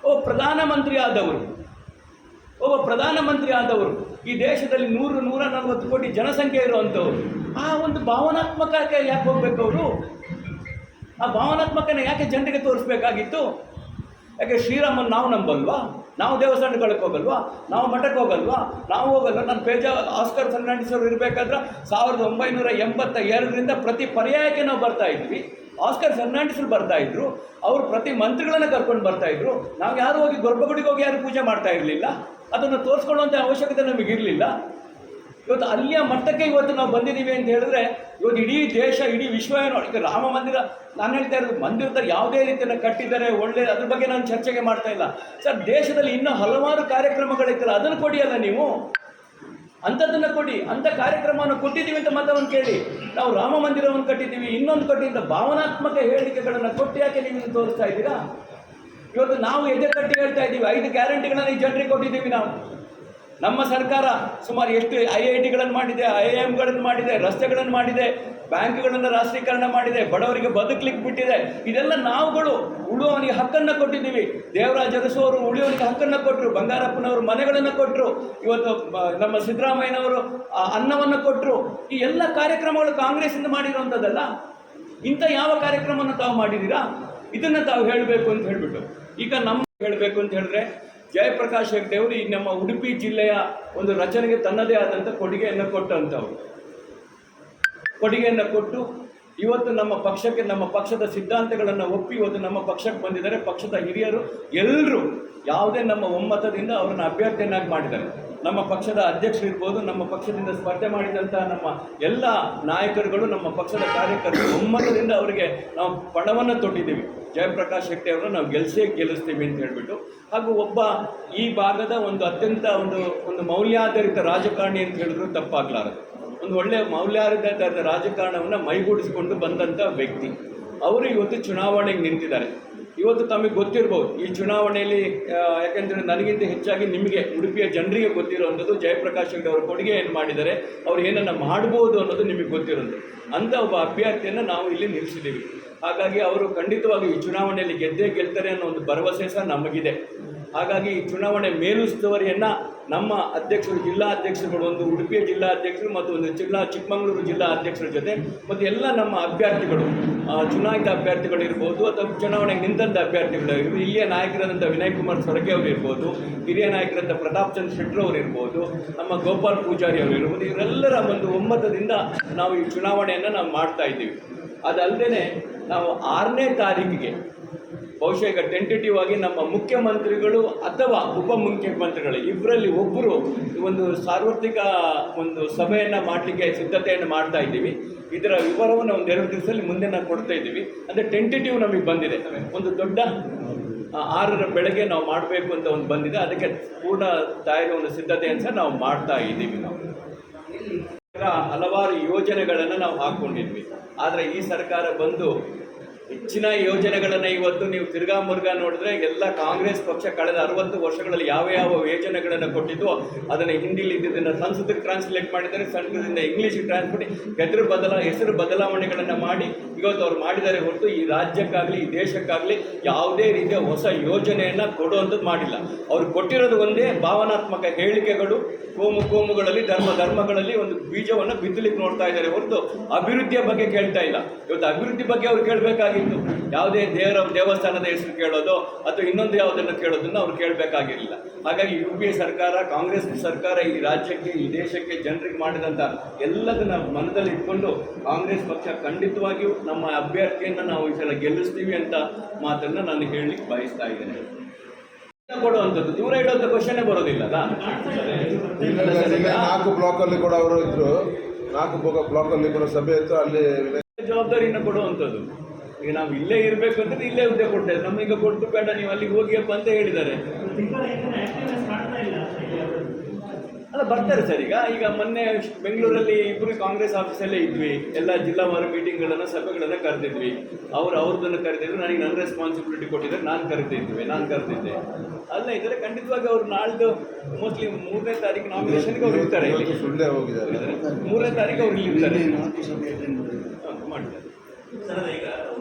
ಓ ಪ್ರಧಾನಮಂತ್ರಿ ಆದವರು. ಒಬ್ಬ ಪ್ರಧಾನಮಂತ್ರಿ ಆದವರು. ಈ ದೇಶದಲ್ಲಿ ನೂರು, ನೂರ ನಲವತ್ತು ಕೋಟಿ ಜನಸಂಖ್ಯೆ ಇರುವಂಥವ್ರು ಆ ಒಂದು ಭಾವನಾತ್ಮಕಕ್ಕೆ ಯಾಕೆ ಹೋಗ್ಬೇಕು ಅವರು? ಆ ಭಾವನಾತ್ಮಕನ ಯಾಕೆ ಜನರಿಗೆ ತೋರಿಸ್ಬೇಕಾಗಿತ್ತು? ಯಾಕೆ ಶ್ರೀರಾಮನ್ ನಾವು ನಂಬಲ್ವಾ? ನಾವು ದೇವಸ್ಥಾನಗಳಿಗೆ ಹೋಗಲ್ವಾ? ನಾವು ಮಠಕ್ಕೆ ಹೋಗಲ್ವಾ? ನಾವು ಹೋಗಲ್ಲ ನನ್ನ ಪೇಜ ಆಸ್ಕರ್ ಫರ್ನಾಂಡಿಸ್ ಅವರು ಇರಬೇಕಾದ್ರೆ ಸಾವಿರದ ಒಂಬೈನೂರ ಎಂಬತ್ತ ಎರಡರಿಂದ ಪ್ರತಿ ಪರ್ಯಾಯಕ್ಕೆ ನಾವು ಬರ್ತಾ ಇದ್ವಿ. ಆಸ್ಕರ್ ಫರ್ನಾಂಡಿಸ್ ಬರ್ತಾ ಇದ್ರು. ಅವರು ಪ್ರತಿ ಮಂತ್ರಿಗಳನ್ನ ಕರ್ಕೊಂಡು ಬರ್ತಾ ಇದ್ರು. ನಾವು ಯಾರು ಹೋಗಿ ಗೊರ್ಬಗುಡಿಗೆ ಹೋಗಿ ಯಾರು ಪೂಜೆ ಮಾಡ್ತಾ ಇರಲಿಲ್ಲ. ಅದನ್ನು ತೋರಿಸ್ಕೊಳ್ಳುವಂಥ ಅವಶ್ಯಕತೆ ನಮಗಿರಲಿಲ್ಲ. ಇವತ್ತು ಅಲ್ಲಿಯ ಮಟ್ಟಕ್ಕೆ ಇವತ್ತು ನಾವು ಬಂದಿದ್ದೀವಿ ಅಂತ ಹೇಳಿದ್ರೆ, ಇವತ್ತು ಇಡೀ ದೇಶ, ಇಡೀ ವಿಶ್ವ ಏನೋ ಈಗ ರಾಮ ಮಂದಿರ, ನಾನು ಹೇಳ್ತಾ ಇರೋದು ಮಂದಿರದ ಯಾವುದೇ ರೀತಿಯನ್ನು ಕಟ್ಟಿದ್ದಾರೆ ಒಳ್ಳೆ ಅದ್ರ ಬಗ್ಗೆ ನಾನು ಚರ್ಚೆಗೆ ಮಾಡ್ತಾ ಇಲ್ಲ. ಸರ್, ದೇಶದಲ್ಲಿ ಇನ್ನೂ ಹಲವಾರು ಕಾರ್ಯಕ್ರಮಗಳಿತ್ತಲ್ಲ, ಅದನ್ನು ಕೊಡಿ ಅಲ್ಲ ನೀವು? ಅಂಥದ್ದನ್ನು ಕೊಡಿ, ಅಂಥ ಕಾರ್ಯಕ್ರಮವನ್ನು ಕೊಟ್ಟಿದ್ದೀವಿ ಅಂತ ಮಾತವನ್ನು ಕೇಳಿ. ನಾವು ರಾಮ ಮಂದಿರವನ್ನು ಕಟ್ಟಿದ್ದೀವಿ, ಇನ್ನೊಂದು ಕಟ್ಟಿದ್ದ ಭಾವನಾತ್ಮಕ ಹೇಳಿಕೆಗಳನ್ನು ಕೊಟ್ಟು ಯಾಕೆ ನೀವು ತೋರಿಸ್ತಾ ಇದ್ದೀರಾ? ಇವತ್ತು ನಾವು ಎದೆ ಕಟ್ಟಿ ಹೇಳ್ತಾ ಇದ್ದೀವಿ, ಐದು ಗ್ಯಾರಂಟಿಗಳನ್ನು ಈ ಜನರಿಗೆ ಕೊಟ್ಟಿದ್ದೀವಿ ನಾವು. ನಮ್ಮ ಸರ್ಕಾರ ಸುಮಾರು ಎಷ್ಟು ಐ ಐ ಟಿಗಳನ್ನು ಮಾಡಿದೆ, ಐ ಐ ಎಮ್ಗಳನ್ನು ಮಾಡಿದೆ, ರಸ್ತೆಗಳನ್ನು ಮಾಡಿದೆ, ಬ್ಯಾಂಕ್ಗಳನ್ನು ರಾಷ್ಟ್ರೀಕರಣ ಮಾಡಿದೆ, ಬಡವರಿಗೆ ಬದುಕಲಿಕ್ಕೆ ಬಿಟ್ಟಿದೆ. ಇದೆಲ್ಲ ನಾವುಗಳು ಉಳುವವನಿಗೆ ಹಕ್ಕನ್ನು ಕೊಟ್ಟಿದ್ದೀವಿ. ದೇವರಾಜ ಅರಸು ಅವರು ಉಳಿಯೋನಿಗೆ ಹಕ್ಕನ್ನು ಕೊಟ್ಟರು ಬಂಗಾರಪ್ಪನವರು ಮನೆಗಳನ್ನು ಕೊಟ್ಟರು ಇವತ್ತು ನಮ್ಮ ಸಿದ್ದರಾಮಯ್ಯನವರು ಅನ್ನವನ್ನು ಕೊಟ್ಟರು ಈ ಎಲ್ಲ ಕಾರ್ಯಕ್ರಮಗಳು ಕಾಂಗ್ರೆಸ್ಸಿಂದ ಮಾಡಿರುವಂಥದ್ದಲ್ಲ, ಇಂಥ ಯಾವ ಕಾರ್ಯಕ್ರಮವನ್ನು ತಾವು ಮಾಡಿದ್ದೀರಾ? ಇದನ್ನು ತಾವು ಹೇಳಬೇಕು ಅಂತ ಹೇಳಿಬಿಟ್ಟು. ಈಗ ನಮ್ಮ ಹೇಳಬೇಕು ಅಂತ ಹೇಳಿದ್ರೆ ಜಯಪ್ರಕಾಶ್ ಹೆಗ್ಡೆ ಅವರು ಈ ನಮ್ಮ ಉಡುಪಿ ಜಿಲ್ಲೆಯ ಒಂದು ರಚನೆಗೆ ತನ್ನದೇ ಆದಂಥ ಕೊಡುಗೆಯನ್ನು ಕೊಟ್ಟಂಥವ್ರು ಕೊಡುಗೆಯನ್ನು ಕೊಟ್ಟು ಇವತ್ತು ನಮ್ಮ ಪಕ್ಷಕ್ಕೆ, ನಮ್ಮ ಪಕ್ಷದ ಸಿದ್ಧಾಂತಗಳನ್ನು ಒಪ್ಪಿ ಇವತ್ತು ನಮ್ಮ ಪಕ್ಷಕ್ಕೆ ಬಂದಿದ್ದಾರೆ. ಪಕ್ಷದ ಹಿರಿಯರು ಎಲ್ಲರೂ ಯಾವುದೇ ನಮ್ಮ ಒಮ್ಮತದಿಂದ ಅವರನ್ನು ಅಭ್ಯರ್ಥಿಯನ್ನಾಗಿ ಮಾಡಿದ್ದಾರೆ. ನಮ್ಮ ಪಕ್ಷದ ಅಧ್ಯಕ್ಷರು ಇರ್ಬೋದು, ನಮ್ಮ ಪಕ್ಷದಿಂದ ಸ್ಪರ್ಧೆ ಮಾಡಿದಂಥ ನಮ್ಮ ಎಲ್ಲ ನಾಯಕರುಗಳು ನಮ್ಮ ಪಕ್ಷದ ಕಾರ್ಯಕರ್ತರು. ಒಮ್ಮತದಿಂದ ಅವರಿಗೆ ನಾವು ಪಣವನ್ನು ತೊಟ್ಟಿದ್ದೀವಿ. ಜಯಪ್ರಕಾಶ್ ಶೆಟ್ಟಿ ಅವರು ನಾವು ಗೆಲ್ಸೇ ಗೆಲ್ಲಿಸ್ತೀವಿ ಅಂತ ಹೇಳಿಬಿಟ್ಟು. ಹಾಗೂ ಒಬ್ಬ ಈ ಭಾಗದ ಒಂದು ಅತ್ಯಂತ ಒಂದು ಒಂದು ಮೌಲ್ಯಾಧಾರಿತ ರಾಜಕಾರಣಿ ಅಂತ ಹೇಳಿದ್ರು ತಪ್ಪಾಗಲಾರದು. ಒಂದು ಒಳ್ಳೆಯ ಮೌಲ್ಯಾಧಾರಿತ ರಾಜಕಾರಣವನ್ನು ಮೈಗೂಡಿಸಿಕೊಂಡು ಬಂದಂಥ ವ್ಯಕ್ತಿ. ಅವರು ಇವತ್ತು ಚುನಾವಣೆಗೆ ನಿಂತಿದ್ದಾರೆ. ಇವತ್ತು ತಮಗೆ ಗೊತ್ತಿರ್ಬೋದು, ಈ ಚುನಾವಣೆಯಲ್ಲಿ ಯಾಕೆಂದರೆ ನನಗಿಂತ ಹೆಚ್ಚಾಗಿ ನಿಮಗೆ ಉಡುಪಿಯ ಜನರಿಗೆ ಗೊತ್ತಿರುವಂಥದ್ದು ಜಯಪ್ರಕಾಶ್ ಹೆಗ್ಡೆ ಅವರ ಕೊಡುಗೆ ಏನು ಮಾಡಿದ್ದಾರೆ, ಅವ್ರು ಏನನ್ನು ಮಾಡ್ಬೋದು ಅನ್ನೋದು ನಿಮಗೆ ಗೊತ್ತಿರೋದು ಅಂಥ ಒಬ್ಬ ಅಭ್ಯರ್ಥಿಯನ್ನು ನಾವು ಇಲ್ಲಿ ನಿಲ್ಲಿಸಿದ್ದೀವಿ. ಹಾಗಾಗಿ ಅವರು ಖಂಡಿತವಾಗಿ ಈ ಚುನಾವಣೆಯಲ್ಲಿ ಗೆದ್ದೇ ಗೆಲ್ತಾರೆ ಅನ್ನೋ ಒಂದು ಭರವಸೆ ಸಹ ನಮಗಿದೆ. ಹಾಗಾಗಿ ಈ ಚುನಾವಣೆ ಮೇಲುಸ್ತುವರಿಯನ್ನು ನಮ್ಮ ಅಧ್ಯಕ್ಷರು ಜಿಲ್ಲಾ ಅಧ್ಯಕ್ಷರುಗಳು, ಒಂದು ಉಡುಪಿಯ ಜಿಲ್ಲಾ ಅಧ್ಯಕ್ಷರು ಮತ್ತು ಒಂದು ಜಿಲ್ಲಾ ಚಿಕ್ಕಮಗಳೂರು ಜಿಲ್ಲಾ ಅಧ್ಯಕ್ಷರ ಜೊತೆ ಮತ್ತು ಎಲ್ಲ ನಮ್ಮ ಅಭ್ಯರ್ಥಿಗಳು ಚುನಾಯಿತ ಅಭ್ಯರ್ಥಿಗಳು ಇರ್ಬೋದು ಅಥವಾ ಚುನಾವಣೆಗೆ ನಿಂತಂಥ ಅಭ್ಯರ್ಥಿಗಳು ಹಿರಿಯ ನಾಯಕರಾದಂಥ ವಿನಯ್ ಕುಮಾರ್ ಸೊರಕೆ ಅವರು ಇರ್ಬೋದು, ಹಿರಿಯ ನಾಯಕರಾದಂಥ ಪ್ರತಾಪ್ ಚಂದ್ರ ಶೆಟ್ಟರ್ ಅವರು ಇರ್ಬೋದು, ನಮ್ಮ ಗೋಪಾಲ್ ಪೂಜಾರಿ ಅವರು ಇರ್ಬೋದು, ಇವರೆಲ್ಲರ ಒಂದು ಒಮ್ಮತದಿಂದ ನಾವು ಈ ಚುನಾವಣೆಯನ್ನು ನಾವು ಮಾಡ್ತಾ ಇದ್ದೀವಿ. ಅದಲ್ಲದೆ ನಾವು ಆರನೇ ತಾರೀಕಿಗೆ ಬಹುಶಃ ಈಗ ಟೆಂಟೇಟಿವ್ ಆಗಿ ನಮ್ಮ ಮುಖ್ಯಮಂತ್ರಿಗಳು ಅಥವಾ ಉಪಮುಖ್ಯಮಂತ್ರಿಗಳು ಇಬ್ಬರಲ್ಲಿ ಒಬ್ಬರು ಒಂದು ಸಾರ್ವತ್ರಿಕ ಒಂದು ಸಭೆಯನ್ನು ಮಾಡಲಿಕ್ಕೆ ಸಿದ್ಧತೆಯನ್ನು ಮಾಡ್ತಾ ಇದ್ದೀವಿ. ಇದರ ವಿವರವನ್ನು ಒಂದು ಎರಡು ದಿವಸದಲ್ಲಿ ಮುಂದೆ ನಾವು ಕೊಡ್ತಾ ಇದ್ದೀವಿ. ಅಂದರೆ ಟೆಂಟೇಟಿವ್ ನಮಗೆ ಬಂದಿದೆ. ಒಂದು ದೊಡ್ಡ ಆರರ ಬೆಳಗ್ಗೆ ನಾವು ಮಾಡಬೇಕು ಅಂತ ಒಂದು ಬಂದಿದೆ. ಅದಕ್ಕೆ ಪೂರ್ಣ ತಯಾರಿ ಒಂದು ಸಿದ್ಧತೆಯನ್ನು ಸಹ ನಾವು ಮಾಡ್ತಾ ಇದ್ದೀವಿ ನಾವು. ಹಲವಾರು ಯೋಜನೆಗಳನ್ನು ನಾವು ಹಾಕ್ಕೊಂಡಿದ್ವಿ ಆದರೆ ಈ ಸರ್ಕಾರ ಬಂದು ಹೆಚ್ಚಿನ ಯೋಜನೆಗಳನ್ನು ಇವತ್ತು ನೀವು ತಿರ್ಗಾ ಮುರ್ಗಾ ನೋಡಿದ್ರೆ ಎಲ್ಲ ಕಾಂಗ್ರೆಸ್ ಪಕ್ಷ ಕಳೆದ ಅರವತ್ತು ವರ್ಷಗಳಲ್ಲಿ ಯಾವ ಯಾವ ಯೋಜನೆಗಳನ್ನು ಕೊಟ್ಟಿದ್ದು ಅದನ್ನು ಹಿಂದಿಲಿ ಸಂಸ್ಕೃತಕ್ಕೆ ಟ್ರಾನ್ಸ್ಲೇಟ್ ಮಾಡಿದ್ದಾರೆ ಸಂಸ್ಕೃತದಿಂದ ಇಂಗ್ಲೀಷಿಗೆ ಟ್ರಾನ್ಸ್ಪೋರ್ಟ್ ಹೆದ್ರ ಬದಲ, ಹೆಸರು ಬದಲಾವಣೆಗಳನ್ನು ಮಾಡಿ ಇವತ್ತು ಅವ್ರು ಮಾಡಿದ್ದಾರೆ ಹೊರತು ಈ ರಾಜ್ಯಕ್ಕಾಗಲಿ, ಈ ದೇಶಕ್ಕಾಗಲಿ ಯಾವುದೇ ರೀತಿಯ ಹೊಸ ಯೋಜನೆಯನ್ನು ಕೊಡುವಂಥದ್ದು ಮಾಡಿಲ್ಲ. ಅವ್ರು ಕೊಟ್ಟಿರೋದು ಒಂದೇ ಭಾವನಾತ್ಮಕ ಹೇಳಿಕೆಗಳು, ಕೋಮು ಕೋಮುಗಳಲ್ಲಿ, ಧರ್ಮ ಧರ್ಮಗಳಲ್ಲಿ ಒಂದು ಬೀಜವನ್ನು ಬಿತ್ತಲಿಕ್ಕೆ ನೋಡ್ತಾ ಇದ್ದಾರೆ ಹೊರತು ಅಭಿವೃದ್ಧಿಯ ಬಗ್ಗೆ ಕೇಳ್ತಾ ಇಲ್ಲ. ಇವತ್ತು ಅಭಿವೃದ್ಧಿ ಬಗ್ಗೆ ಅವ್ರು ಕೇಳಬೇಕಾಗಿ ಕೇಳಬೇಕಾಗಿತ್ತು ಯಾವುದೇ ದೇವರ ದೇವಸ್ಥಾನದ ಹೆಸರು ಕೇಳೋದು ಅಥವಾ ಇನ್ನೊಂದು ಯಾವುದನ್ನು ಕೇಳೋದನ್ನು ಅವ್ರು ಕೇಳಬೇಕಾಗಿರಲಿಲ್ಲ ಹಾಗಾಗಿ ಯು ಪಿ ಎ ಸರ್ಕಾರ ಕಾಂಗ್ರೆಸ್ ಸರ್ಕಾರ ಈ ರಾಜ್ಯಕ್ಕೆ ಈ ದೇಶಕ್ಕೆ ಜನರಿಗೆ ಮಾಡಿದಂಥ ಎಲ್ಲದನ್ನ ಮನದಲ್ಲಿ ಇಟ್ಕೊಂಡು ಕಾಂಗ್ರೆಸ್ ಪಕ್ಷ ಖಂಡಿತವಾಗಿಯೂ ನಮ್ಮ ಅಭ್ಯರ್ಥಿಯನ್ನು ನಾವು ಈ ಸಲ ಗೆಲ್ಲಿಸ್ತೀವಿ ಅಂತ ಮಾತನ್ನು ನಾನು ಹೇಳಲಿಕ್ಕೆ ಬಯಸ್ತಾ ಇದ್ದೇನೆ. ಕೊಡುವಂಥದ್ದು. ದೂರ ಇಡುವಂಥ ಕ್ವಶನೇ ಬರೋದಿಲ್ಲ ನಿನ್ನೆ ನಿನ್ನೆ ನಾಲ್ಕು ಬ್ಲಾಕ್ ಅಲ್ಲಿ ಕೂಡ ಅವರು ಇದ್ರು. ನಾಲ್ಕು ಬ್ಲಾಕ್ ಅಲ್ಲಿ ಕೂಡ ಸಭೆ ಇತ್ತು. ಅಲ್ಲಿ ಜವಾಬ್ದಾರಿಯನ್ನು ಕೊಡುವಂಥದ್ದು. ಈಗ ನಾವು ಇಲ್ಲೇ ಇರಬೇಕು ಅಂದ್ರೆ ಇಲ್ಲೇ ಹುದ್ದೆ ಕೊಟ್ಟೆ. ನಮೀಗ ಕೊಟ್ಟು ಬೇಡ ನೀವು ಅಲ್ಲಿಗೆ ಹೋಗಿಯಪ್ಪ ಅಂತ ಹೇಳಿದ್ದಾರೆ. ಅಲ್ಲ ಬರ್ತಾರೆ ಸರ್ ಈಗ. ಈಗ ಮೊನ್ನೆ ಬೆಂಗಳೂರಲ್ಲಿ ಇಬ್ಬರು ಕಾಂಗ್ರೆಸ್ ಆಫೀಸಲ್ಲೇ ಇದ್ವಿ. ಎಲ್ಲ ಜಿಲ್ಲಾವಾರು ಮೀಟಿಂಗ್ಗಳನ್ನು ಸಭೆಗಳನ್ನು ಕರೆದಿದ್ವಿ. ಅವ್ರು ಅವ್ರದ್ದನ್ನು ಕರೆದಿದ್ರು. ನನಗೆ ನನ್ನ ರೆಸ್ಪಾನ್ಸಿಬಿಲಿಟಿ ಕೊಟ್ಟಿದ್ದಾರೆ. ನಾನು ಕರೆದಿದ್ವಿ ನಾನು ಕರೆದಿದ್ದೆ. ಅಲ್ಲ ಇದ್ದಾರೆ ಖಂಡಿತವಾಗಿ ಅವ್ರು ನಾಳ್ದು ಮೋಸ್ಟ್ಲಿ ಮೂರನೇ ತಾರೀಕು ನಾಮಿನೇಷನ್ಗೆ ಅವ್ರು ಇರ್ತಾರೆ ಮೂರನೇ ತಾರೀಕು ಅವ್ರು ಇಲ್ಲಿ ಇರ್ತಾರೆ ಹಾಗಾಗಿ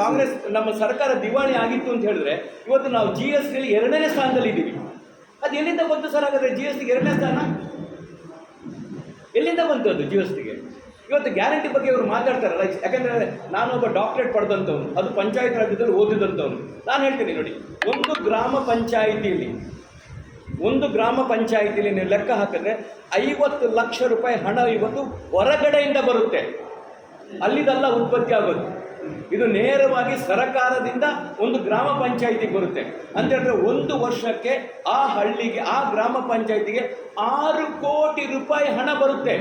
ಕಾಂಗ್ರೆಸ್ ನಮ್ಮ ಸರ್ಕಾರ ದಿವಾಳಿ ಆಗಿತ್ತು ಅಂತ ಹೇಳಿದ್ರೆ ಇವತ್ತು ನಾವು ಜಿ ಎಸ್ ಟಿಲಿ ಎರಡನೇ ಸ್ಥಾನದಲ್ಲಿ ಇದ್ದೀವಿ. ಅದು ಎಲ್ಲಿಂದ ಬಂತು ಸರ್ ಹಾಗಾದ್ರೆ ಜಿ ಎಸ್ ಟಿಗೆ ಎರಡನೇ ಸ್ಥಾನ? ಎಲ್ಲಿಂದ ಬಂತು ಅದು ಜಿ ಎಸ್ ಟಿಗೆ ಇವತ್ತು ಗ್ಯಾರಂಟಿ ಬಗ್ಗೆ ಇವರು ಮಾತಾಡ್ತಾರಲ್ಲ, ಯಾಕಂದ್ರೆ ನಾನೊಬ್ಬ ಡಾಕ್ಟರೇಟ್ ಪಡೆದಂಥವ್ನು, ಅದು ಪಂಚಾಯತ್ ರಾಜ್ಯದಲ್ಲಿ ಓದಿದಂಥವ್ನು. ನಾನು ಹೇಳ್ತೀನಿ ನೋಡಿ, ಒಂದು ಗ್ರಾಮ ಪಂಚಾಯಿತಿಯಲ್ಲಿ ಒಂದು ಗ್ರಾಮ ಪಂಚಾಯಿತಿಯಲ್ಲಿ ನೀವು ಲೆಕ್ಕ ಹಾಕಿದ್ರೆ ಐವತ್ತು ಲಕ್ಷ ರೂಪಾಯಿ ಹಣ ಇವತ್ತು ಹೊರಗಡೆಯಿಂದ ಬರುತ್ತೆ. ಅಲ್ಲಿದೆಲ್ಲ ಉತ್ಪತ್ತಿ ಆಗೋದು. ಇದು ನೇರವಾಗಿ ಸರಕಾರದಿಂದ ಒಂದು ಗ್ರಾಮ ಪಂಚಾಯಿತಿಗೆ ಬರುತ್ತೆ. ಅಂತ ಹೇಳಿದ್ರೆ ಒಂದು ವರ್ಷಕ್ಕೆ ಆ ಹಳ್ಳಿಗೆ, ಆ ಗ್ರಾಮ ಪಂಚಾಯಿತಿಗೆ ಆರು ಕೋಟಿ ರೂಪಾಯಿ ಹಣ ಬರುತ್ತೆ.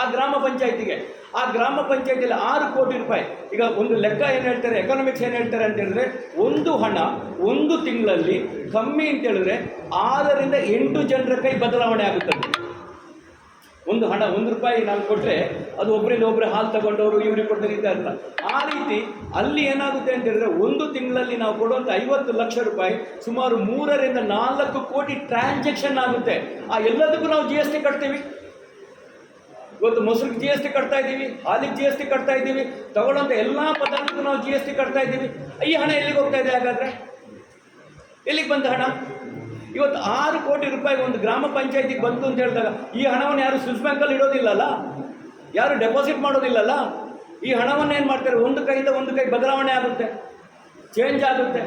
ಆ ಗ್ರಾಮ ಪಂಚಾಯಿತಿಗೆ. ಆ ಗ್ರಾಮ ಪಂಚಾಯಿತಿಯಲ್ಲಿ ಆರು ಕೋಟಿ ರೂಪಾಯಿ. ಈಗ ಒಂದು ಲೆಕ್ಕ ಏನು ಹೇಳ್ತಾರೆ ಎಕನಾಮಿಕ್ಸ್ ಏನು ಹೇಳ್ತಾರೆ ಅಂತ ಹೇಳಿದ್ರೆ, ಒಂದು ಹಣ ಒಂದು ತಿಂಗಳಲ್ಲಿ ಕಮ್ಮಿ ಅಂತ ಹೇಳಿದ್ರೆ ಆರರಿಂದ ಎಂಟು ಜನರ ಕೈ ಬದಲಾವಣೆ ಆಗುತ್ತದೆ. ಒಂದು ಹಣ ಒಂದು ರೂಪಾಯಿ ನಾನು ಕೊಟ್ಟರೆ ಅದು ಒಬ್ಬರಿಂದ ಒಬ್ಬರು ಹಾಲು ತಗೊಂಡವರು ಇವ್ರಿಗೆ ಕೊಡ್ತಾರೆ ಅಂತ ಆ ರೀತಿ ಅಲ್ಲಿ ಏನಾಗುತ್ತೆ ಅಂತ ಹೇಳಿದ್ರೆ ಒಂದು ತಿಂಗಳಲ್ಲಿ ನಾವು ಕೊಡುವಂಥ ಐವತ್ತು ಲಕ್ಷ ರೂಪಾಯಿ ಸುಮಾರು ಮೂರರಿಂದ ನಾಲ್ಕು ಕೋಟಿ ಟ್ರಾನ್ಸಾಕ್ಷನ್ ಆಗುತ್ತೆ. ಆ ಎಲ್ಲದಕ್ಕೂ ನಾವು ಜಿ ಎಸ್ ಟಿ ಕಟ್ತೀವಿ. ಇವತ್ತು ಮೊಸರಿಗೆ ಜಿ ಎಸ್ ಟಿ ಕಟ್ತಾ ಇದ್ದೀವಿ, ಹಾಲಿಗೆ ಜಿ ಎಸ್ ಟಿ ಕಟ್ತಾ ಇದ್ದೀವಿ, ತಗೊಳ್ಳೋಂಥ ಎಲ್ಲ ಪದಾರ್ಥಕ್ಕೂ ನಾವು ಜಿ ಎಸ್ ಟಿ ಕಟ್ತಾ ಇದ್ದೀವಿ. ಈ ಹಣ ಎಲ್ಲಿಗೆ ಹೋಗ್ತಾ ಇದೆ ಹಾಗಾದ್ರೆ? ಎಲ್ಲಿಗೆ ಬಂದ ಹಣ? ಇವತ್ತು ಆರು ಕೋಟಿ ರೂಪಾಯಿ ಒಂದು ಗ್ರಾಮ ಪಂಚಾಯತಿಗೆ ಬಂತು ಅಂತ ಹೇಳಿದಾಗ ಈ ಹಣವನ್ನು ಯಾರು ಸ್ವಿಸ್ ಬ್ಯಾಂಕಲ್ಲಿ ಇಡೋದಿಲ್ಲಲ್ಲ? ಯಾರು ಡೆಪಾಸಿಟ್ ಮಾಡೋದಿಲ್ಲಲ್ಲ? ಈ ಹಣವನ್ನು ಏನು ಮಾಡ್ತಾರೆ? ಒಂದು ಕೈಯಿಂದ ಒಂದು ಕೈ ಬದಲಾವಣೆ ಆಗುತ್ತೆ ಚೇಂಜ್ ಆಗುತ್ತೆ.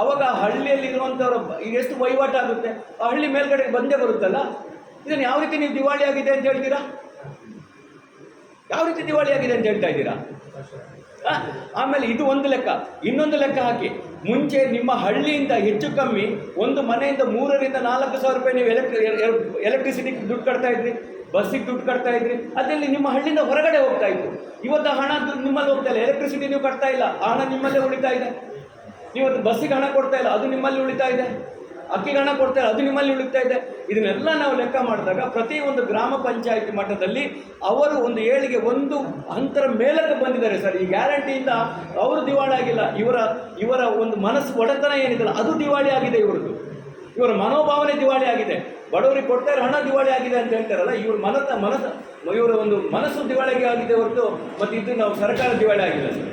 ಅವಾಗ ಆ ಹಳ್ಳಿಯಲ್ಲಿ ಇರುವಂಥವ್ರ ಎಷ್ಟು ವಹಿವಾಟು ಆಗುತ್ತೆ? ಆ ಹಳ್ಳಿ ಮೇಲ್ಗಡೆ ಬಂದೇ ಬರುತ್ತಲ್ಲ? ಇದನ್ನು ಯಾವ ರೀತಿ ನೀವು ದಿವಾಳಿ ಆಗಿದೆ ಅಂತ ಹೇಳ್ತೀರಾ? ಯಾವ ರೀತಿ ದಿವಾಳಿ ಆಗಿದೆ ಅಂತ ಹೇಳ್ತಾ ಇದ್ದೀರಾ? ಆಮೇಲೆ ಇದು ಒಂದು ಲೆಕ್ಕ, ಇನ್ನೊಂದು ಲೆಕ್ಕ ಹಾಕಿ. ಮುಂಚೆ ನಿಮ್ಮ ಹಳ್ಳಿಯಿಂದ ಹೆಚ್ಚು ಕಮ್ಮಿ ಒಂದು ಮನೆಯಿಂದ ಮೂರರಿಂದ ನಾಲ್ಕು ಸಾವಿರ ರೂಪಾಯಿ ನೀವು ಎಲೆಕ್ಟ್ರಿ ಎಲೆಕ್ಟ್ರಿಸಿಟಿ ದುಡ್ಡು ಕಟ್ತಾ ಇದ್ರಿ, ಬಸ್ಸಿಗೆ ದುಡ್ಡು ಕಟ್ತಾ ಇದ್ರಿ, ಅದರಲ್ಲಿ ನಿಮ್ಮ ಹಳ್ಳಿಯಿಂದ ಹೊರಗಡೆ ಹೋಗ್ತಾ ಇತ್ತು. ಇವತ್ತು ಹಣ ನಿಮ್ಮಲ್ಲಿ ಹೋಗ್ತಾ ಇಲ್ಲ, ಎಲೆಕ್ಟ್ರಿಸಿಟಿ ನೀವು ಕಟ್ತಾ ಇಲ್ಲ, ಆ ಹಣ ನಿಮ್ಮಲ್ಲೇ ಉಳಿತಾ ಇದೆ. ನೀವು ಬಸ್ಸಿಗೆ ಹಣ ಕೊಡ್ತಾ ಇಲ್ಲ, ಅದು ನಿಮ್ಮಲ್ಲಿ ಉಳಿತಾ ಇದೆ. ಅಕ್ಕಿಗೆ ಕೊಡ್ತಾರೆ ಕೊಡ್ತಾ ಅದು ನಿಮ್ಮಲ್ಲಿ ಉಳಿತಾ ಇದೆ. ಇದನ್ನೆಲ್ಲ ನಾವು ಲೆಕ್ಕ ಮಾಡಿದಾಗ ಪ್ರತಿ ಒಂದು ಗ್ರಾಮ ಪಂಚಾಯಿತಿ ಮಟ್ಟದಲ್ಲಿ ಅವರು ಒಂದು ಏಳಿಗೆ ಒಂದು ಅಂತರ ಮೇಲಕ್ಕೆ ಬಂದಿದ್ದಾರೆ ಸರ್. ಈ ಗ್ಯಾರಂಟಿಯಿಂದ ಅವರು ದಿವಾಳಿ ಆಗಿಲ್ಲ. ಇವರ ಇವರ ಒಂದು ಮನಸ್ಸು ಒಡೆತನ ಏನಿದೆಯಲ್ಲ, ಅದು ದಿವಾಳಿ ಆಗಿದೆ ಇವ್ರದ್ದು. ಇವರ ಮನೋಭಾವನೆ ದಿವಾಳಿ ಆಗಿದೆ. ಬಡವರಿಗೆ ಕೊಡ್ತಾರೆ ಹಣ ದಿವಾಳಿ ಆಗಿದೆ ಅಂತ ಹೇಳ್ತಾರಲ್ಲ, ಇವ್ರ ಮನಸ್ಸ, ಮನಸ್ಸು, ಇವರ ಒಂದು ಮನಸ್ಸು ದಿವಾಳಿಗೆ ಆಗಿದೆ ಹೊರತು ಮತ್ತು ಇದು ನಾವು ಸರ್ಕಾರ ದಿವಾಳಿ ಆಗಿಲ್ಲ. ಸರ್